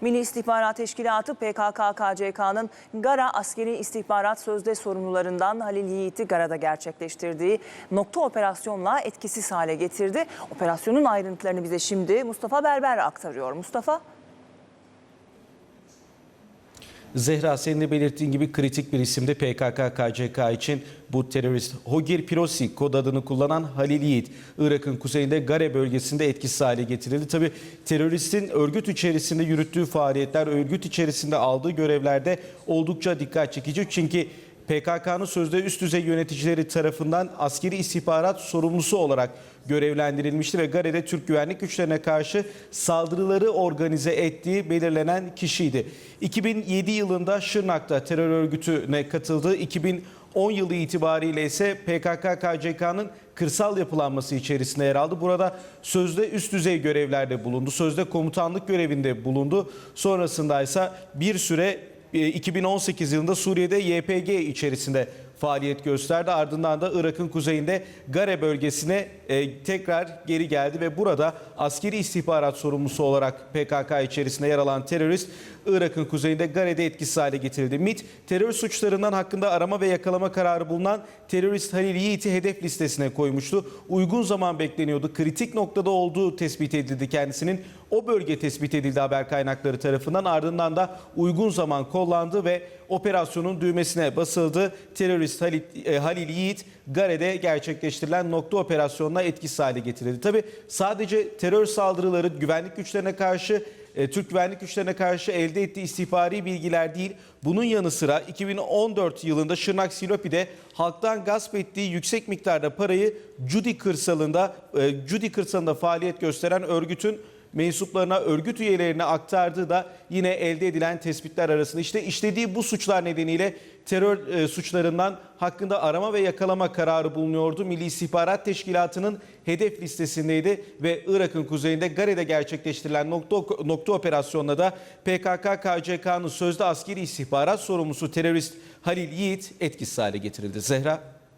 Milli İstihbarat Teşkilatı PKK-KCK'nın Gara Askeri İstihbarat Sözde sorumlularından Halil Yiğit'i Gara'da gerçekleştirdiği nokta operasyonla etkisiz hale getirdi. Operasyonun ayrıntılarını bize şimdi Mustafa Berber aktarıyor. Mustafa. Zehra senin de belirttiğin gibi kritik bir isimde PKK-KCK için bu terörist Hogir Pirosi kod adını kullanan Halil Yiğit Irak'ın kuzeyinde Gare bölgesinde etkisiz hale getirildi. Tabi teröristin örgüt içerisinde yürüttüğü faaliyetler, örgüt içerisinde aldığı görevlerde oldukça dikkat çekici. Çünkü PKK'nın sözde üst düzey yöneticileri tarafından askeri istihbarat sorumlusu olarak görevlendirilmişti ve Gare'de Türk güvenlik güçlerine karşı saldırıları organize ettiği belirlenen kişiydi. 2007 yılında Şırnak'ta terör örgütüne katıldı. 2010 yılı itibariyle ise PKK-KCK'nın kırsal yapılanması içerisinde yer aldı. Burada sözde üst düzey görevlerde bulundu. Sözde komutanlık görevinde bulundu. Sonrasında ise bir süre 2018 yılında Suriye'de YPG içerisinde faaliyet gösterdi. Ardından da Irak'ın kuzeyinde Gare bölgesine e, tekrar geri geldi ve burada askeri istihbarat sorumlusu olarak PKK içerisinde yer alan terörist Irak'ın kuzeyinde Gare'de etkisiz hale getirildi. MİT terör suçlarından hakkında arama ve yakalama kararı bulunan terörist Halil Yiğit'i hedef listesine koymuştu. Uygun zaman bekleniyordu. Kritik noktada olduğu tespit edildi kendisinin. O bölge tespit edildi haber kaynakları tarafından. Ardından da uygun zaman kollandı ve operasyonun düğmesine basıldı. Terörist Halil, e, Halil Yiğit Gare'de gerçekleştirilen nokta operasyonuna etkisiz hale getirildi. Tabi sadece terör saldırıları güvenlik güçlerine karşı e, Türk güvenlik güçlerine karşı elde ettiği istihbari bilgiler değil. Bunun yanı sıra 2014 yılında Şırnak Silopi'de halktan gasp ettiği yüksek miktarda parayı Cudi kırsalında e, Cudi kırsalında faaliyet gösteren örgütün mensuplarına, örgüt üyelerine aktardığı da yine elde edilen tespitler arasında. İşte işlediği bu suçlar nedeniyle terör e, suçlarından hakkında arama ve yakalama kararı bulunuyordu. Milli İstihbarat Teşkilatı'nın hedef listesindeydi ve Irak'ın kuzeyinde Gare'de gerçekleştirilen nokta, nokta operasyonunda da PKK-KCK'nın sözde askeri istihbarat sorumlusu terörist Halil Yiğit etkisiz hale getirildi. Zehra.